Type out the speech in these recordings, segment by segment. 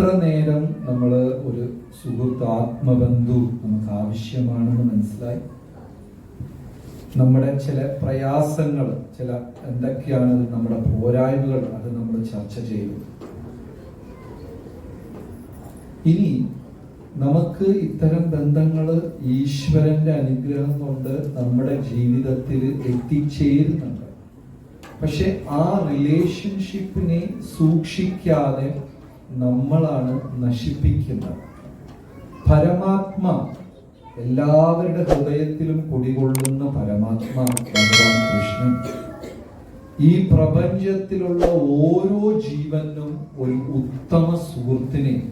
ഇത്ര നേരം നമ്മൾ ഒരു സുഹൃത്ത് ആത്മബന്ധു നമുക്ക് ആവശ്യമാണെന്ന് മനസ്സിലായി? നമ്മുടെ ചില പ്രയാസങ്ങൾ ചില എന്തൊക്കെയാണ് നമ്മുടെ പോരായ്മകൾ അത് നമ്മൾ ചർച്ച ചെയ്തു. ഇനി നമുക്ക് ഇത്തരം ബന്ധങ്ങൾ ഈശ്വരന്റെ അനുഗ്രഹം കൊണ്ട് നമ്മുടെ ജീവിതത്തിൽ എത്തിച്ചേരുന്നുണ്ട്. പക്ഷെ ആ റിലേഷൻഷിപ്പിനെ സൂക്ഷിക്കാതെ നമ്മളാണ് നശിപ്പിക്കുന്നത്. പരമാത്മ എല്ലാവരുടെ ഹൃദയത്തിലും കുടികൊള്ളുന്ന പരമാത്മ ഭഗവാൻ കൃഷ്ണൻ. ഈ പ്രപഞ്ചത്തിലുള്ള ഓരോ ജീവനും ഒരു ഉത്തമ സുഹൃത്തിനെ.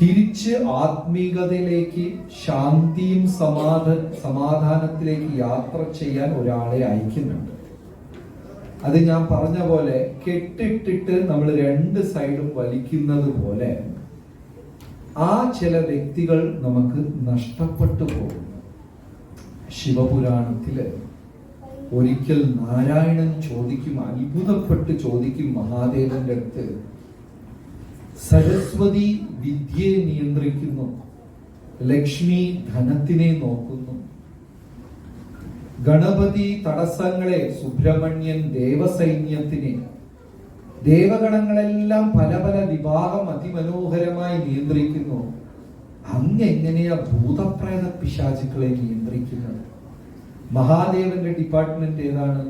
തിരിച്ച് ആത്മീകതയിലേക്ക് ശാന്തിയും സമാധ സമാധാനത്തിലേക്ക് യാത്ര ചെയ്യാൻ ഒരാളെ അയക്കുന്നുണ്ട്. അത് ഞാൻ പറഞ്ഞ പോലെ കെട്ടിട്ടിട്ട് നമ്മൾ രണ്ട് സൈഡും വലിക്കുന്നത് പോലെ ആ ചില വ്യക്തികൾ നമുക്ക് നഷ്ടപ്പെട്ടു പോകുന്നു. ശിവപുരാണത്തിൽ ഒരിക്കൽ നാരായണൻ ചോദിക്കും അത്ഭുതപ്പെട്ട് ചോദിക്കും മഹാദേവന്റെ അടുത്ത് സരസ്വതി വിദ്യയെ നിയന്ത്രിക്കുന്നു ലക്ഷ്മി ധനത്തിനെ നോക്കുന്നു ഗണപതി തടസ്സങ്ങളെ സുബ്രഹ്മണ്യൻ ദേവസൈന്യത്തിന്. ദേവഗണങ്ങളെല്ലാം പല പല വിഭാഗം അതിമനോഹരമായി നിയന്ത്രിക്കുന്നു. അങ്ങ് എങ്ങനെയാ ഭൂതപ്രേത പിശാചുക്കളെ നിയന്ത്രിക്കുന്നത്? മഹാദേവന്റെ ഡിപ്പാർട്ട്മെന്റ് ഏതാണ്?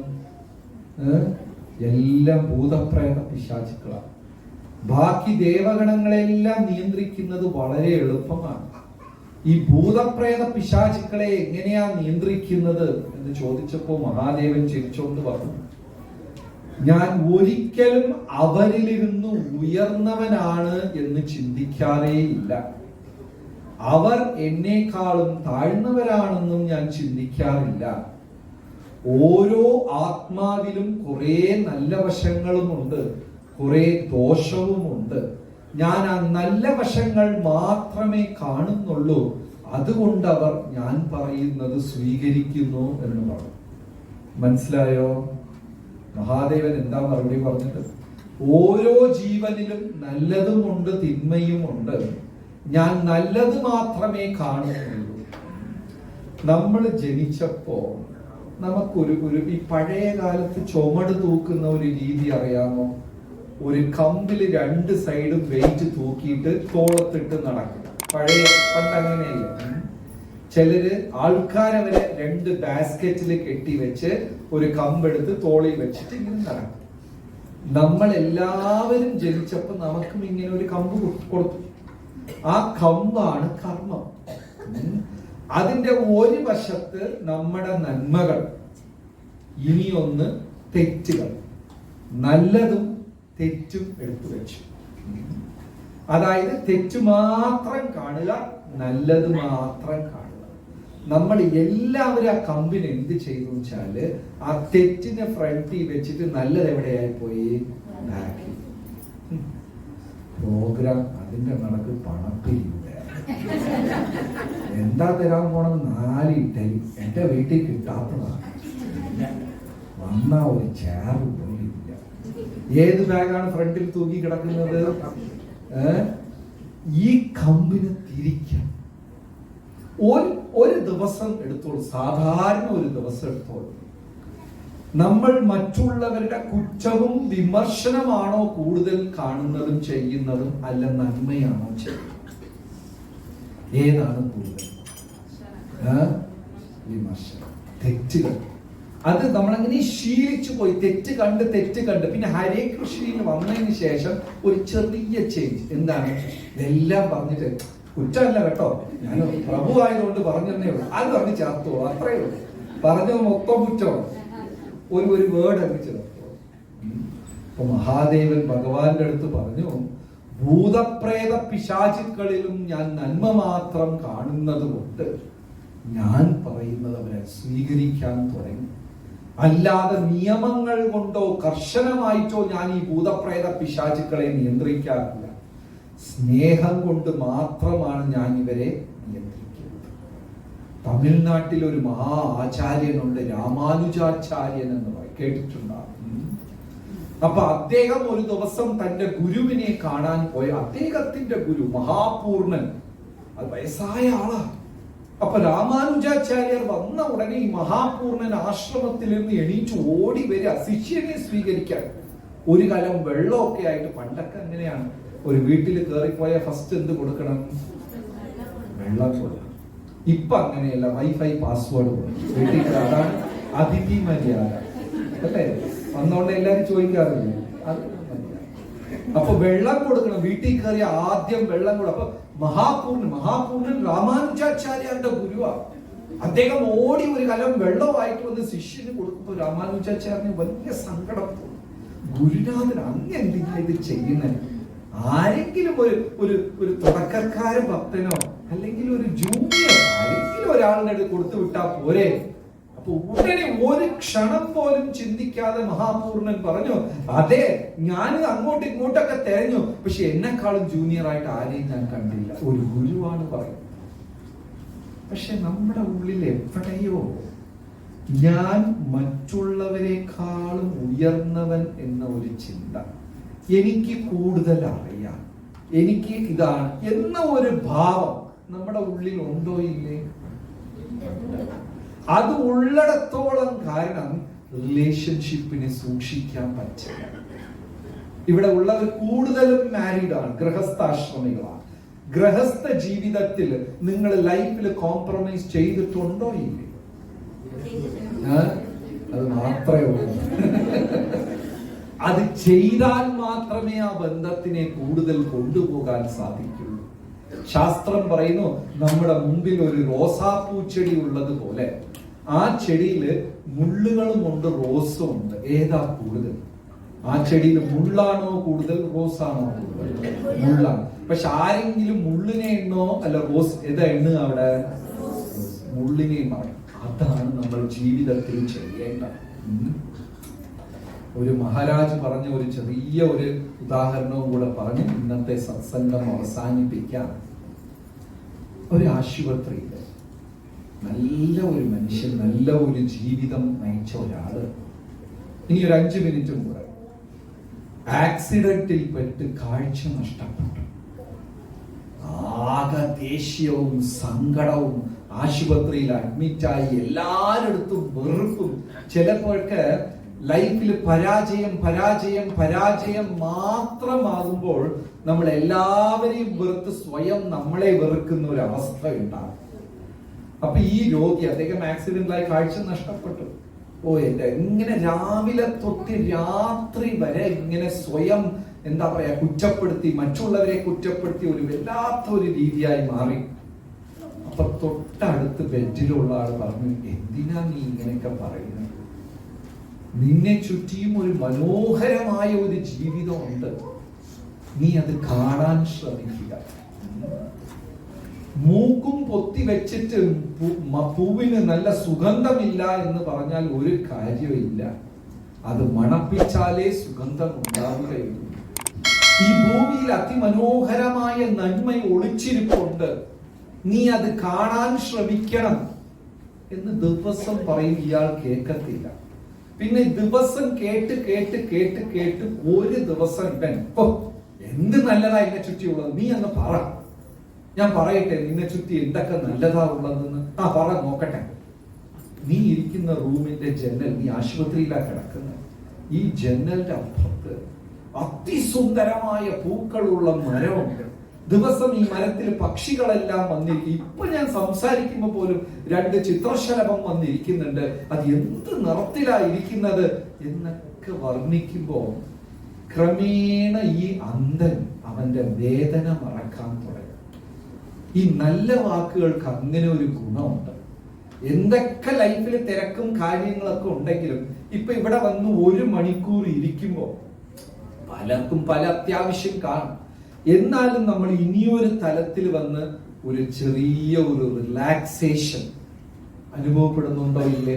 എല്ലാം ഭൂതപ്രേത പിശാചുക്കളാണ് ബാക്കി ദേവഗണങ്ങളെല്ലാം നിയന്ത്രിക്കുന്നത് വളരെ എളുപ്പമാണ്. ഈ ഭൂതപ്രേത പിശാചുക്കളെ എങ്ങനെയാ നിയന്ത്രിക്കുന്നത് എന്ന് ചോദിച്ചപ്പോ മഹാദേവൻ ചിരിച്ചോണ്ട് പറഞ്ഞു. ഞാൻ ഒരിക്കലും അവരിലിരുന്ന് ഉയർന്നവനാണ് എന്ന് ചിന്തിക്കാറേയില്ല അവർ എന്നെക്കാളും താഴ്ന്നവരാണെന്നും ഞാൻ ചിന്തിക്കാറില്ല. ഓരോ ആത്മാവിലും കുറെ നല്ല വശങ്ങളുമുണ്ട് കുറെ ദോഷവുമുണ്ട്. ഞാൻ ആ നല്ല വശങ്ങൾ മാത്രമേ കാണുന്നുള്ളൂ. അതുകൊണ്ട് അവർ ഞാൻ പറയുന്നത് സ്വീകരിക്കുന്നു എന്ന് പറഞ്ഞു. മനസ്സിലായോ? മഹാദേവൻ എന്താ മറുപടി പറഞ്ഞത്? ഓരോ ജീവനിലും നല്ലതുമുണ്ട് തിന്മയുമുണ്ട് ഞാൻ നല്ലത് മാത്രമേ കാണുന്നുള്ളൂ. നമ്മൾ ജനിച്ചപ്പോ നമുക്കൊരു ഒരു ഈ പഴയ കാലത്ത് ചുമട് തൂക്കുന്ന ഒരു രീതി അറിയാമോ? ഒരു കമ്പിൽ രണ്ട് സൈഡും വെയിറ്റ് തൂക്കിയിട്ട് തോളത്തിട്ട് നടക്കും. പഴയ പണ്ട് അങ്ങനെയല്ല. ചിലര് ആൾക്കാരവരെ രണ്ട് ബാസ്ക്കറ്റിൽ കെട്ടി വെച്ച് ഒരു കമ്പെടുത്ത് തോളിൽ വെച്ചിട്ട് ഇങ്ങനെ നടക്കും. നമ്മൾ എല്ലാവരും ജനിച്ചപ്പോ നമുക്കും ഇങ്ങനെ ഒരു കമ്പ് കൊടുത്തു. ആ കമ്പാണ് കർമ്മം. അതിന്റെ ഒരു വശത്ത് നമ്മുടെ നന്മകൾ ഇനിയൊന്ന് തെറ്റുകൾ. നല്ലതും തെറ്റും എടുത്തു വെച്ചു. അതായത് തെറ്റ് മാത്രം കാണുക നല്ലത് മാത്രം കാണുക. നമ്മൾ എല്ലാവരും ആ കമ്പിന് എന്ത് ചെയ്തു വെച്ചാൽ ആ തെറ്റിനെ ഫ്രണ്ടിൽ വെച്ചിട്ട് നല്ലത് എവിടെയായി പോയി? ബാക്കി പ്രോഗ്രാം അതിന്റെ നടക്ക് പണപ്പിരില്ല എന്താ തരാൻ പോണത്? നാല് ഇഡലി എന്റെ വീട്ടിൽ കിട്ടാത്തതാണ് വന്ന ഒരു പോലില്ല ഏത് ബാഗാണ് ഫ്രണ്ടിൽ തൂക്കി കിടക്കുന്നത്? ഈ കമ്പിന് തിരിക്കാം ഒരു ഒരു ദിവസം എടുത്തോളൂ. സാധാരണ ഒരു ദിവസം എടുത്തോളൂ. നമ്മൾ മറ്റുള്ളവരുടെ കുറ്റവും വിമർശനമാണോ കൂടുതൽ കാണുന്നതും ചെയ്യുന്നതും അല്ല നന്മയാണോ ചെയ്യുന്നത്? ഏതാണ് കൂടുതൽ? വിമർശനം. തെറ്റുകൾ. അത് നമ്മളങ്ങനെ ശീലിച്ചു പോയി തെറ്റ് കണ്ട് തെറ്റ് കണ്ട്. പിന്നെ ഹരേ കൃഷ്ണയിൽ വന്നതിന് ശേഷം ഒരു ചെറിയ ചേഞ്ച് എന്താണ്? ഇതെല്ലാം പറഞ്ഞിട്ട് കുറ്റമല്ല കേട്ടോ. ഞാൻ പ്രഭു ആയതുകൊണ്ട് പറഞ്ഞതേ ഉള്ളൂ. അത് പറഞ്ഞ് ചേർത്തോളൂ. അത്രയേ ഉള്ളൂ. പറഞ്ഞത് മൊത്തം കുറ്റമാണ്. ഒരു ഒരു വേർഡ് അങ്ങ് ചേർത്തോളൂ. അപ്പൊ മഹാദേവൻ ഭഗവാന്റെ അടുത്ത് പറഞ്ഞു ഭൂതപ്രേത പിശാചുക്കളിലും ഞാൻ നന്മ മാത്രം കാണുന്നത് കൊണ്ട് ഞാൻ പറയുന്നത് അവരെ സ്വീകരിക്കാൻ തുടങ്ങി. അല്ലാതെ നിയമങ്ങൾ കൊണ്ടോ കർശനമായിട്ടോ ഞാൻ ഈ ഭൂതപ്രേത പിശാചുക്കളെ നിയന്ത്രിക്കാറില്ല. സ്നേഹം കൊണ്ട് മാത്രമാണ് ഞാൻ ഇവരെ നിയന്ത്രിക്കുന്നത്. തമിഴ്നാട്ടിൽ ഒരു മഹാ ആചാര്യനുണ്ട് രാമാനുജാചാര്യൻ എന്ന് പറയും. കേട്ടിട്ടുണ്ടാകും. അപ്പൊ അദ്ദേഹം ഒരു ദിവസം തന്റെ ഗുരുവിനെ കാണാൻ പോയ അദ്ദേഹത്തിന്റെ ഗുരു മഹാപൂർണൻ അത് വയസ്സായ ആളാ. അപ്പൊ രാമാനുജാചാര്യർ വന്ന ഉടനെ ഈ മഹാപൂർണൻ ആശ്രമത്തിൽ നിന്ന് എണീറ്റ് ഓടി വരിക. ശിഷ്യനെ സ്വീകരിക്കാൻ. ഒരു കാലം വെള്ളമൊക്കെ ആയിട്ട് പണ്ടൊക്കെ അങ്ങനെയാണ്. ഒരു വീട്ടിൽ കയറിപ്പോയ ഫസ്റ്റ് എന്ത് കൊടുക്കണം? വെള്ളം കൊടുക്കണം ഇപ്പൊ അങ്ങനെയല്ല. വൈഫൈ പാസ്വേഡ് വീട്ടിൽ. അതാണ് അതിഥി മര്യാദ. അല്ലേ? വന്നോണ്ട് എല്ലാരും ചോദിക്കാറില്ലേ. അപ്പൊ വെള്ളം കൊടുക്കണം. വീട്ടിൽ കയറിയ ആദ്യം വെള്ളം കൊടുക്കും അപ്പൊ മഹാപൂർണൻ മഹാപൂർണൻ രാമാനുജാചാര്യന്റെ ഗുരുവാണ് അദ്ദേഹം ഓടി ഒരു കലം വെള്ളമായിട്ട് വന്ന് ശിഷ്യന് കൊടുക്കുമ്പോൾ രാമാനുജാചാര്യന് വലിയ സങ്കടം തോന്നി. ഗുരുനാഥൻ അങ്ങ് എന്തിനാ ഇത് ചെയ്യുന്നത് ആരെങ്കിലും ഒരു ഒരു ഒരു തുടക്കക്കാരൻ ഭക്തനോ അല്ലെങ്കിൽ ഒരു ജൂനിയർ ആരെങ്കിലും ഒരാളുടെ അടുത്ത് കൊടുത്തു വിട്ടാ പോരെ? ഉടനെ ഒരു ക്ഷണം പോലും ചിന്തിക്കാതെ മഹാപൂർണൻ പറഞ്ഞു അതെ ഞാൻ അങ്ങോട്ടും ഇങ്ങോട്ടൊക്കെ തെരഞ്ഞു. പക്ഷെ എന്നെക്കാളും ജൂനിയർ ആയിട്ട് ആരെയും ഞാൻ കണ്ടില്ല. ഒരു ഗുരുവാണ് പറയുന്നത്. പക്ഷെ നമ്മുടെ ഉള്ളിൽ എവിടെയോ ഞാൻ മറ്റുള്ളവരെക്കാളും ഉയർന്നവൻ എന്ന ഒരു ചിന്ത എനിക്ക് കൂടുതൽ അറിയാം. എനിക്ക് ഇതാണ് എന്ന ഒരു ഭാവം നമ്മുടെ ഉള്ളിൽ ഉണ്ടോ ഇല്ലേ. അത് ഉള്ളിടത്തോളം കാരണം റിലേഷൻഷിപ്പിനെ സൂക്ഷിക്കാൻ പറ്റില്ല. ഇവിടെ ഉള്ളത് കൂടുതലും മാരീഡ് ആണ് ഗൃഹസ്ഥാശ്രമികളാണ്. ഗൃഹസ്ഥ ജീവിതത്തിൽ നിങ്ങൾ ലൈഫിൽ കോംപ്രമൈസ് ചെയ്തിട്ടുണ്ടോ ഇല്ലേ? അത് മാത്രമേ ഉള്ളൂ. അത് ചെയ്താൽ മാത്രമേ ആ ബന്ധത്തിനെ കൂടുതൽ കൊണ്ടുപോകാൻ സാധിക്കുള്ളൂ. ശാസ്ത്രം പറയുന്നു നമ്മുടെ മുമ്പിൽ ഒരു റോസാപ്പൂ ചെടി ഉള്ളത് പോലെ ആ ചെടിയിൽ മുള്ളുകളും ഉണ്ട് റോസും ഉണ്ട്. ഏതാ കൂടുതൽ? ആ ചെടിയിൽ മുള്ളാണോ കൂടുതൽ റോസാണോ കൂടുതൽ? മുള്ളാണ്. പക്ഷെ ആരെങ്കിലും മുള്ളിനെ എണ്ണോ അല്ല റോസ് ഏതാ എണ്ണ അവിടെ? മുള്ളിനെ അതാണ് നമ്മൾ ജീവിതത്തിൽ ചെയ്യേണ്ട. ഒരു മഹാരാജ് പറഞ്ഞ ഒരു ചെറിയ ഒരു ഉദാഹരണവും കൂടെ പറഞ്ഞ് ഇന്നത്തെ സത്സംഗം അവസാനിപ്പിക്കാം. ഒരു ആശുപത്രിയിൽ നല്ല ഒരു മനുഷ്യൻ നല്ല ഒരു ജീവിതം നയിച്ച ഒരാൾ. ഇനി ഒരു അഞ്ചു മിനിറ്റും കൂടെ. ആക്സിഡന്റിൽ പെട്ട് കാഴ്ച നഷ്ടപ്പെട്ടു. ആകെ ദേഷ്യവും സങ്കടവും ആശുപത്രിയിൽ അഡ്മിറ്റായി എല്ലാരടുത്തും വെറുപ്പും. ചിലപ്പോഴൊക്കെ ലൈഫിൽ പരാജയം പരാജയം പരാജയം മാത്രമാകുമ്പോൾ നമ്മൾ എല്ലാവരെയും വെറുത്ത് സ്വയം നമ്മളെ വെറുക്കുന്ന ഒരു അവസ്ഥ ഉണ്ടാകും. അപ്പൊ ഈ രോഗി അദ്ദേഹം ആക്സിഡന്റിലായി കാഴ്ച നഷ്ടപ്പെട്ടു. ഓ എന്റെ ഇങ്ങനെ രാവിലെ തൊട്ട് രാത്രി വരെ ഇങ്ങനെ സ്വയം എന്താ പറയാ കുറ്റപ്പെടുത്തി മറ്റുള്ളവരെ കുറ്റപ്പെടുത്തി ഒരു വല്ലാത്ത ഒരു രീതിയായി മാറി. അപ്പൊ തൊട്ടടുത്ത് ബെഡിലുള്ള ആൾ പറഞ്ഞു എന്തിനാ നീ ഇങ്ങനെയൊക്കെ പറയുന്നത്? നിന്നെ ചുറ്റിയും ഒരു മനോഹരമായ ഒരു ജീവിതമുണ്ട്. നീ അത് കാണാൻ ശ്രമിക്കുക. മൂക്കും പൊത്തി വെച്ചിട്ട് പൂവിന് നല്ല സുഗന്ധമില്ല എന്ന് പറഞ്ഞാൽ ഒരു കാര്യമില്ല അത് മണപ്പിച്ചാലേ സുഗന്ധം ഉണ്ടാവുകയുള്ളൂ ഈ ഭൂമിയിൽ അതിമനോഹരമായ നന്മ ഒളിച്ചിരിപ്പുണ്ട്. നീ അത് കാണാൻ ശ്രമിക്കണം എന്ന് ദിവസം പറയും ഇയാൾ കേൾക്കത്തില്ല. പിന്നെ ദിവസം കേട്ട് കേട്ട് കേട്ട് കേട്ട് ഒരു ദിവസം ഇവൻ ഓ എന്ത് നല്ലതാ എന്നെ ചുറ്റിയുള്ളത്? നീ അങ്ങ് പറ. ഞാൻ പറയട്ടെ നിന്നെ ചുറ്റി എന്തൊക്കെ നല്ലതാ ഉള്ളതെന്ന്. ആ പറ നോക്കട്ടെ. നീ ഇരിക്കുന്ന റൂമിന്റെ ജനൽ നീ ആശുപത്രിയിലാ കിടക്കുന്നത് ഈ ജനലിന്റെ അപ്പുറത്ത് അതിസുന്ദരമായ പൂക്കളുള്ള മരമുണ്ട് ദിവസം ഈ മരത്തിൽ പക്ഷികളെല്ലാം വന്നിരിക്കും. ഇപ്പൊ ഞാൻ സംസാരിക്കുമ്പോൾ പോലും രണ്ട് ചിത്രശലഭം വന്നിരിക്കുന്നുണ്ട്. അത് എന്ത് നിറത്തിലാ ഇരിക്കുന്നത് എന്നൊക്കെ വർണിക്കുമ്പോ ക്രമേണ ഈ അന്ധൻ അവന്റെ വേദന മറക്കാൻ തുടങ്ങും. ഈ നല്ല വാക്കുകൾക്ക് അങ്ങനെ ഒരു ഗുണമുണ്ട്. എന്തൊക്കെ ലൈഫിൽ തിരക്കും കാര്യങ്ങളൊക്കെ ഉണ്ടെങ്കിലും ഇപ്പൊ ഇവിടെ വന്ന് ഒരു മണിക്കൂർ ഇരിക്കുമ്പോ പലർക്കും പല അത്യാവശ്യം കാണും. എന്നാലും നമ്മൾ ഇനിയൊരു തലത്തിൽ വന്ന് ഒരു ചെറിയ ഒരു റിലാക്സേഷൻ അനുഭവപ്പെടുന്നുണ്ടോ? ഇല്ലേ.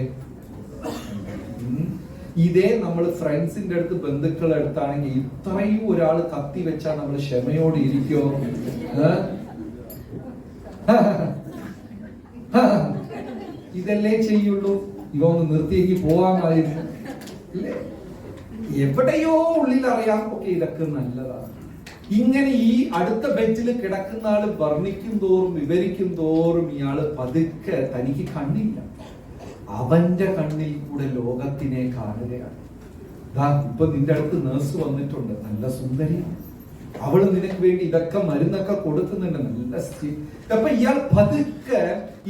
ഇതേ നമ്മൾ ഫ്രണ്ട്സിന്റെ അടുത്ത് ബന്ധുക്കളുടെ അടുത്താണെങ്കിൽ ഇത്രയും ഒരാൾ കത്തി വെച്ചാൽ നമ്മൾ ക്ഷമയോടെ ഇരിക്കോ? ഇതല്ലേ ചെയ്യുള്ളൂ? ഇവ ഒന്ന് നിർത്തിയേക്ക് പോവാമായിരുന്നു ഇല്ലേ? എവിടെയോ ഉള്ളിൽ അറിയാം ഓക്കെ ഇതൊക്കെ നല്ലതാണ്. ഇങ്ങനെ ഈ അടുത്ത ബെഞ്ചിൽ കിടക്കുന്ന ആൾ വർണിക്കും തോറും വിവരിക്കും തോറും ഇയാൾ പതുക്കെ തനിക്ക് കണ്ണില്ല. അവന്റെ കണ്ണിൽ കൂടെ ലോകത്തിനെ കാണുകയാണ്. ദാ ഇപ്പൊ നിന്റെ അടുത്ത് നേഴ്സ് വന്നിട്ടുണ്ട്. നല്ല സുന്ദരിയാണ്. അവൾ നിനക്ക് വേണ്ടി ഇതൊക്കെ മരുന്നൊക്കെ കൊടുക്കുന്നുണ്ട്. നല്ല അപ്പൊ ഇയാൾ പതുക്കെ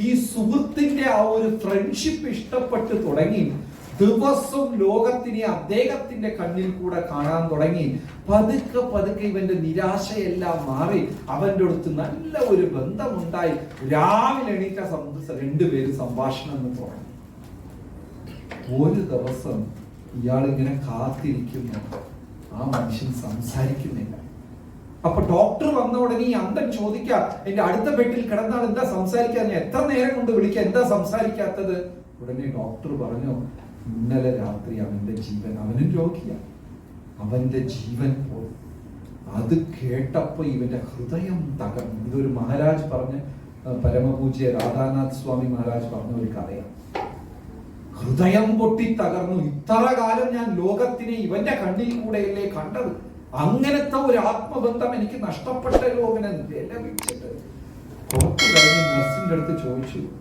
ഈ സുഹൃത്തിന്റെ ആ ഒരു ഫ്രണ്ട്ഷിപ്പ് ഇഷ്ടപ്പെട്ട് തുടങ്ങി. ദിവസം ലോകത്തിനെ അദ്ദേഹത്തിന്റെ കണ്ണിൽ കൂടെ കാണാൻ തുടങ്ങി. പതുക്കെ പതുക്കെ ഇവന്റെ നിരാശയെല്ലാം മാറി അവന്റെ അടുത്ത് നല്ല ഒരു ബന്ധമുണ്ടായി. രാവിലെ എണീറ്റ സംബന്ധിച്ച രണ്ടുപേര് സംഭാഷണം എന്ന് തുടങ്ങി. ഒരു ദിവസം ഇയാൾ ഇങ്ങനെ കാത്തിരിക്കുന്നു. ആ മനുഷ്യൻ സംസാരിക്കുന്നില്ല. അപ്പൊ ഡോക്ടർ വന്ന ഉടനെ ഈ അന്തൻ ചോദിക്കാം എന്റെ അടുത്ത ബെഡിൽ കിടന്നാൽ എന്താ സംസാരിക്കാൻ എത്ര നേരം കൊണ്ട് വിളിക്കുക എന്താ സംസാരിക്കാത്തത്? ഉടനെ ഡോക്ടർ പറഞ്ഞു ഇന്നലെ രാത്രി അവന്റെ ജീവൻ അവനും രോഗിയാണ്. അവന്റെ ജീവൻ പോയി. അത് കേട്ടപ്പോൾ ഇവന്റെ ഹൃദയം തകർന്നു. ഇതൊരു മഹാരാജ് പറഞ്ഞ പരമപൂജ്യ രാധാനാഥ് സ്വാമി മഹാരാജ് പറഞ്ഞ ഒരു കഥയാണ്. ഹൃദയം പൊട്ടി തകർന്നു. ഇത്ര കാലം ഞാൻ ലോകത്തിനെ ഇവന്റെ കണ്ണിൽ കൂടെയല്ലേ കണ്ടത്? അങ്ങനത്തെ ഒരു ആത്മബന്ധം എനിക്ക് നഷ്ടപ്പെട്ട ലോകനെ വിലപിച്ചിട്ട്. കുറച്ചു കഴിഞ്ഞ് നഴ്സിന്റെ അടുത്ത് ചോദിച്ചു.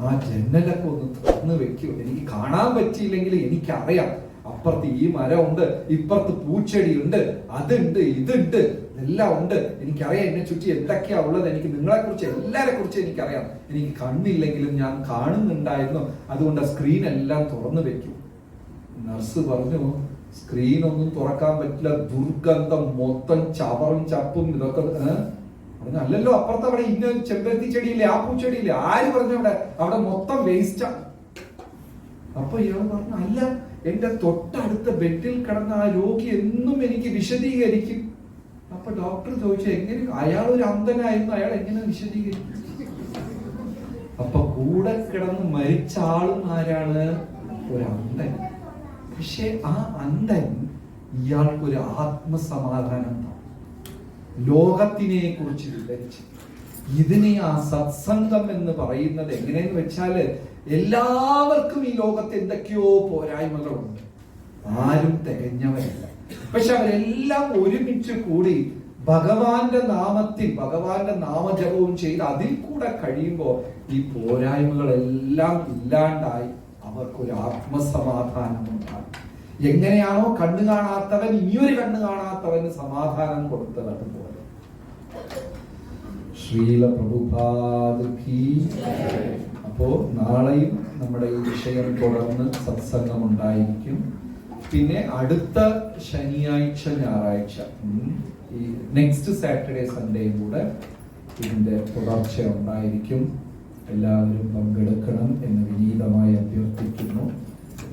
ആ ജന്നലൊക്കെ ഒന്ന് തുറന്ന് വെക്കൂ. എനിക്ക് കാണാൻ പറ്റിയില്ലെങ്കിൽ എനിക്കറിയാം. അപ്പുറത്ത് ഈ മരമുണ്ട് ഇപ്പുറത്ത് പൂച്ചെടിയുണ്ട് അതുണ്ട് ഇതുണ്ട് എല്ലാം ഉണ്ട്. എനിക്കറിയാം എന്നെ ചുറ്റി എന്തൊക്കെയാ ഉള്ളത്. എനിക്ക് നിങ്ങളെ കുറിച്ച് എല്ലാരെ കുറിച്ച് എനിക്കറിയാം. എനിക്ക് കണ്ണില്ലെങ്കിലും ഞാൻ കാണുന്നുണ്ടായിരുന്നു. അതുകൊണ്ട് സ്ക്രീൻ എല്ലാം തുറന്നു വെക്കും. നർസ് പറഞ്ഞു സ്ക്രീൻ ഒന്നും തുറക്കാൻ പറ്റില്ല. ദുർഗന്ധം മൊത്തം ചവറും ചപ്പും ഇതൊക്കെ അല്ലല്ലോ അപ്പുറത്ത് അവിടെ ഇന്ന ചെമ്പരത്തി ചെടിയില്ലേ ആ പൂച്ചെടിയില്ലേ ആര് പറഞ്ഞു അവിടെ? അവിടെ മൊത്തം വേസ്റ്റാ അപ്പൊ ഇയാൾ പറഞ്ഞു അല്ല എന്റെ തൊട്ടടുത്ത ബെഡിൽ കിടന്ന ആ രോഗി എന്നും എനിക്ക് വിശദീകരിക്കും. അപ്പൊ ഡോക്ടർ ചോദിച്ചു എങ്ങനെ? അയാൾ ഒരു അന്ധനായിരുന്നു അയാൾ എങ്ങനെ വിശദീകരിക്കും? അപ്പൊ കൂടെ കിടന്ന് മരിച്ച ആളും ആരാണ്? ഒരു അന്ധൻ. പക്ഷെ ആ അന്ധൻ ഇയാൾക്കൊരു ആത്മസമാധാനം ലോകത്തിനെ കുറിച്ച് വിവരിച്ച് ഇതിനെ ആ സത്സംഗം എന്ന് പറയുന്നത് എങ്ങനെയെന്ന് വെച്ചാൽ എല്ലാവർക്കും ഈ ലോകത്ത് എന്തൊക്കെയോ പോരായ്മകളുണ്ട്. ആരും തികഞ്ഞവരല്ല. പക്ഷെ അവരെല്ലാം ഒരുമിച്ച് കൂടി ഭഗവാന്റെ നാമത്തിൽ ഭഗവാന്റെ നാമജപവും ചെയ്ത് അതിൽ കൂടെ കഴിയുമ്പോൾ ഈ പോരായ്മകളെല്ലാം ഇല്ലാണ്ടായി അവർക്കൊരു ആത്മസമാധാനം ഉണ്ടാകും. എങ്ങനെയാണോ കണ്ണു കാണാത്തവൻ ഇനിയൊരു കണ്ണു കാണാത്തവന് സമാധാനം കൊടുത്തത് അതുപോലെ ശ്രീല പ്രഭുഭാദുഖി അപ്പോ നാളെയും നമ്മുടെ ഈ വിഷയം തുടർന്ന് സത്സംഗം ഉണ്ടായിരിക്കും പിന്നെ അടുത്ത ശനിയാഴ്ച ഞായറാഴ്ച ഈ നെക്സ്റ്റ് സാറ്റർഡേ സൺഡേയും കൂടെ ഇതിന്റെ തുടർച്ച ഉണ്ടായിരിക്കും. എല്ലാവരും പങ്കെടുക്കണം എന്ന് വിനീതമായി അഭ്യർത്ഥിക്കുന്നു.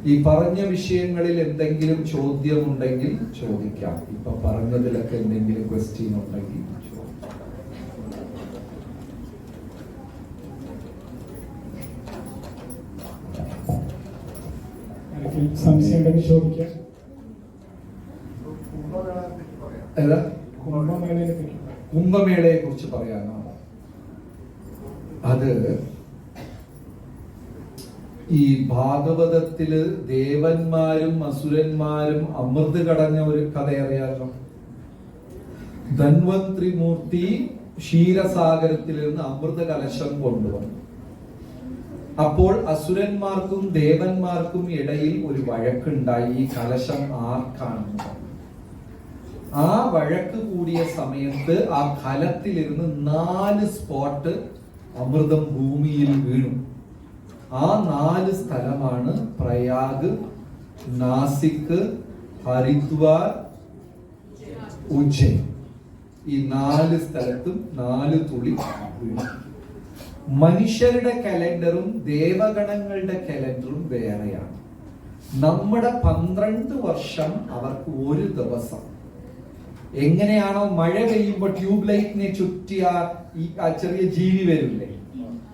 ഈ പറഞ്ഞ വിഷയങ്ങളിൽ എന്തെങ്കിലും ചോദ്യം ഉണ്ടെങ്കിൽ ചോദിക്കാം. ഇപ്പൊ പറഞ്ഞതിലൊക്കെ എന്തെങ്കിലും ക്വസ്റ്റ്യൻ ഉണ്ടെങ്കിൽ ചോദിക്കാം ആർക്കെങ്കിലും സംശയം ഉണ്ടെങ്കിൽ ചോദിക്കാം. ഏതാ? കുംഭമേളയെ പറ്റി കുംഭമേളയെ കുറിച്ച് പറയാനോ? അത് ഈ ഭാഗവതത്തിൽ ദേവന്മാരും അസുരന്മാരും അമൃത് കടഞ്ഞ ഒരു കഥ അറിയാലോ? ധന്വന്ത്രി മൂർത്തി ക്ഷീരസാഗരത്തിൽ നിന്ന് അമൃത കലശം കൊണ്ടുവന്നു. അപ്പോൾ അസുരന്മാർക്കും ദേവന്മാർക്കും ഇടയിൽ ഒരു വഴക്കുണ്ടായി. ഈ കലശം ആർക്കാണ്? ആ വഴക്ക് കൂടിയ സമയത്ത് ആ കലത്തിലിരുന്ന് നാല് സ്പോട്ട് അമൃതം ഭൂമിയിൽ വീണു. ആ നാല് സ്ഥലമാണ് പ്രയാഗ് നാസിക് ഹരിദ്വാർ ഉജ്ജയിൻ ഈ നാല് സ്ഥലത്തും നാല് തുളി മനുഷ്യരുടെ കലണ്ടറും ദേവഗണങ്ങളുടെ കലണ്ടറും വേറെയാണ്. നമ്മുടെ പന്ത്രണ്ട് വർഷം അവർക്ക് ഒരു ദിവസം. എങ്ങനെയാണോ മഴ പെയ്യുമ്പോൾ ട്യൂബ് ലൈറ്റിനെ ചുറ്റിയ ഈ ചെറിയ ജീവി വരില്ലേ?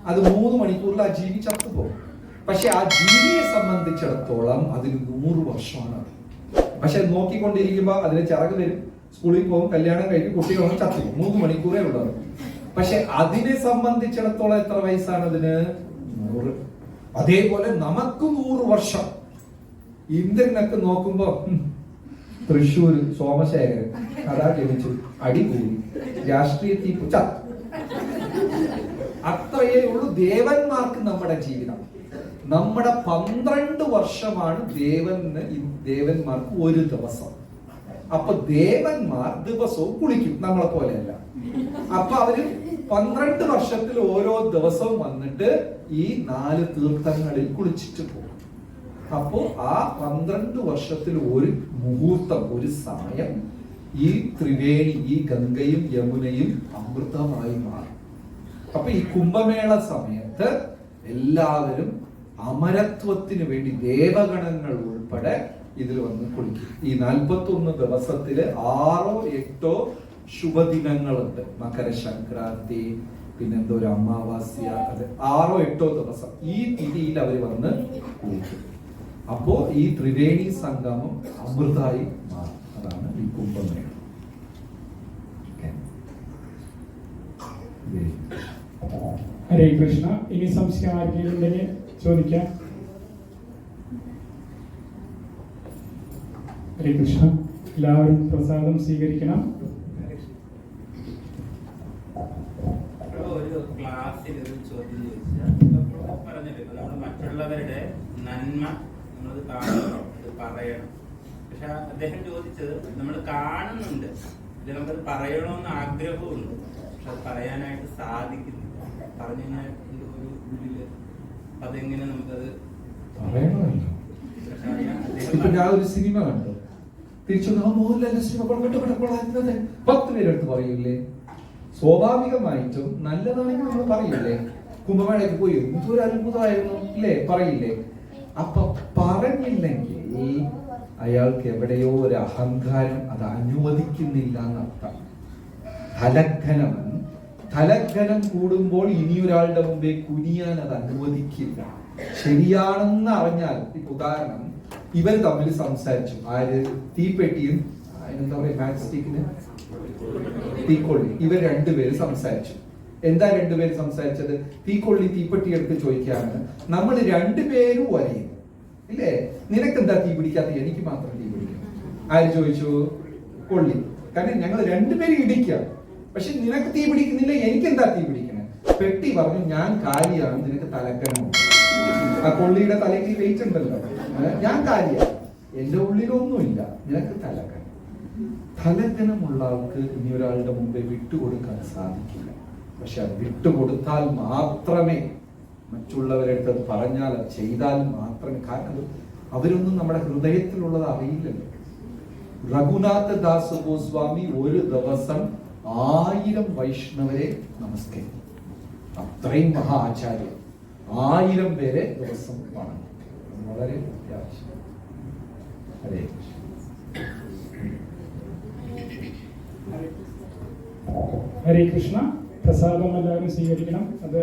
അത് മൂന്ന് മണിക്കൂറിൽ ആ ജീവി ചത്തുപോകും. പക്ഷെ ആ ജീവിയെ സംബന്ധിച്ചിടത്തോളം അതിന് നൂറ് വർഷമാണ് അത്. പക്ഷെ നോക്കിക്കൊണ്ടിരിക്കുമ്പോൾ അതിന് ചിറക് വരും. സ്കൂളിൽ പോകും കല്യാണം കഴിക്കും കുട്ടികളൊന്നും ചത്തു. മൂന്ന് മണിക്കൂറേ ഉള്ളത് പക്ഷെ അതിനെ സംബന്ധിച്ചിടത്തോളം എത്ര വയസ്സാണ് അതിന്? നൂറ്. അതേപോലെ നമുക്ക് നൂറ് വർഷം. ഇന്ദ്രനൊക്കെ നോക്കുമ്പോ തൃശ്ശൂർ സോമശേഖരൻ അതാ ജനിച്ചു. അടികൂടി രാഷ്ട്രീയത്തിൽ പുച്ച അത്രയേ ഉള്ളൂ ദേവന്മാർക്ക് നമ്മുടെ ജീവിതം. നമ്മുടെ പന്ത്രണ്ട് വർഷമാണ് ദേവന് ദേവന്മാർക്ക് ഒരു ദിവസം. അപ്പൊ ദേവന്മാർ ദിവസവും കുളിക്കും നമ്മളെ പോലെയല്ല. അപ്പൊ അവർ പന്ത്രണ്ട് വർഷത്തിൽ ഓരോ ദിവസവും വന്നിട്ട് ഈ നാല് തീർത്ഥങ്ങളിൽ കുളിച്ചിട്ട് പോകും. അപ്പോ ആ പന്ത്രണ്ട് വർഷത്തിൽ ഒരു മുഹൂർത്തം ഒരു സമയം ഈ ത്രിവേണി ഈ ഗംഗയും യമുനയും അമൃതമായി മാറും. അപ്പൊ ഈ കുംഭമേള സമയത്ത് എല്ലാവരും അമരത്വത്തിന് വേണ്ടി ദേവഗണങ്ങൾ ഉൾപ്പെടെ ഇതിൽ വന്ന് കുളിക്കും. ഈ നാൽപ്പത്തി ഒന്ന് ദിവസത്തിൽ ആറോ എട്ടോ ശുഭദിനങ്ങളുണ്ട്. മകര സംക്രാന്തി പിന്നെന്തോ ഒരു അമാവാസ്യ അത് ആറോ എട്ടോ ദിവസം ഈ തിഥിയിൽ അവർ വന്ന് കുളിക്കും. അപ്പോ ഈ ത്രിവേണി സംഗമം അമൃതായി മാറും. അതാണ് ഈ കുംഭമേള Okay. ഇതേ. ഹരേ കൃഷ്ണ. ഇനി സംശയം ആർക്കെങ്കിലും ഉണ്ടെങ്കിൽ ചോദിക്കാം. ഹരേ കൃഷ്ണ. എല്ലാവരും പ്രസാദം സ്വീകരിക്കണം. ക്ലാസ്സിൽ ഒരു ചോദ്യം നമ്മൾ മറ്റുള്ളവരുടെ നന്മ നമ്മളത് കാണണം പറയണം. പക്ഷെ അദ്ദേഹം ചോദിച്ചത് നമ്മൾ കാണുന്നുണ്ട്. ഇത് നമുക്കത് പറയണമെന്ന് ആഗ്രഹമുണ്ട്. പക്ഷെ അത് പറയാനായിട്ട് സാധിക്കുന്നില്ല പറഞ്ഞു കഴിഞ്ഞാൽ എന്തോ ഒരു ഉള്ളിൽ അതെങ്ങനെ നമുക്കത് പറയണമല്ലോ. പക്ഷെ അറിയാൻ അദ്ദേഹം ഇപ്പൊ ഞാൻ ഒരു സിനിമ കണ്ടു. തിരിച്ചു മോഹൻലാലിന്റെ സിനിമ പത്ത് പേരെടുത്ത് പറയൂലേ സ്വാഭാവികമായിട്ടും നല്ലതാണെങ്കിൽ നമ്മൾ പറയില്ലേ? കുംഭമേളയ്ക്ക് പോയി എന്തൊരു അത്ഭുതമായിരുന്നു ഇല്ലേ പറയില്ലേ? അപ്പൊ പറഞ്ഞില്ലെങ്കിൽ അയാൾക്ക് എവിടെയോ ഒരു അഹങ്കാരം അത് അനുവദിക്കുന്നില്ല എന്നർത്ഥം. തലഘനമൻ തലഘനം കൂടുമ്പോൾ ഇനിയൊരാളുടെ മുമ്പേ കുനിയാൻ അത് അനുവദിക്കില്ല. ശരിയാണെന്ന് അറിഞ്ഞാൽ ഉദാഹരണം ഇവർ തമ്മിൽ സംസാരിച്ചു. ആര്? തീപ്പെട്ടിയും എന്താ പറയുക മാക്സ്റ്റിക്കിന് തീക്കൊള്ളി. ഇവർ രണ്ടുപേര് സംസാരിച്ചു. എന്താ രണ്ടുപേര് സംസാരിച്ചത്? തീക്കൊള്ളി തീപ്പെട്ടി എടുത്ത് ചോദിക്കാണ് നമ്മൾ രണ്ടുപേരും ഒരേയും ഇല്ലേ? നിനക്ക് എന്താ തീ പിടിക്കാത്ത എനിക്ക് മാത്രം തീ പിടിക്കാം. ആര് ചോദിച്ചു? കൊള്ളി. കാരണം ഞങ്ങൾ രണ്ടുപേരും ഇടിക്കാം. പക്ഷെ നിനക്ക് തീ പിടിക്കുന്നില്ല എനിക്ക് എന്താ തീ പിടിക്കുന്നത്? പെട്ടി പറഞ്ഞു ഞാൻ കാലിയാണ് നിനക്ക് തലക്കനമോ ആ കൊള്ളിയുടെ തലയ്ക്ക് വെയിറ്റ് ഉണ്ടല്ലോ. ഞാൻ കാലിയാണ്. എന്റെ ഉള്ളിലൊന്നുമില്ല നിനക്ക് തലക്കനം. തലക്കനമുള്ള ആൾക്ക് ഇനി ഒരാളുടെ മുമ്പേ വിട്ടുകൊടുക്കാൻ സാധിക്കില്ല. പക്ഷെ അത് വിട്ടുകൊടുത്താൽ മാത്രമേ മറ്റുള്ളവരെടുത്ത് അത് പറഞ്ഞാൽ അത് ചെയ്താൽ മാത്രമേ. കാരണം അവരൊന്നും നമ്മുടെ ഹൃദയത്തിലുള്ളത് അറിയില്ലല്ലോ. രഘുനാഥ ദാസ് ഗോസ്വാമി ഒരു ദിവസം ആയിരം വൈഷ്ണവരെ നമസ്കരിക്കും. അത്രയും മഹാ ആചാര്യ. ആയിരം പേരെ ദിവസം അത് വളരെ അത്യാവശ്യം. ഹരേ ഹരേ കൃഷ്ണ. പ്രസാദം എല്ലാവരും സ്വീകരിക്കണം. അത്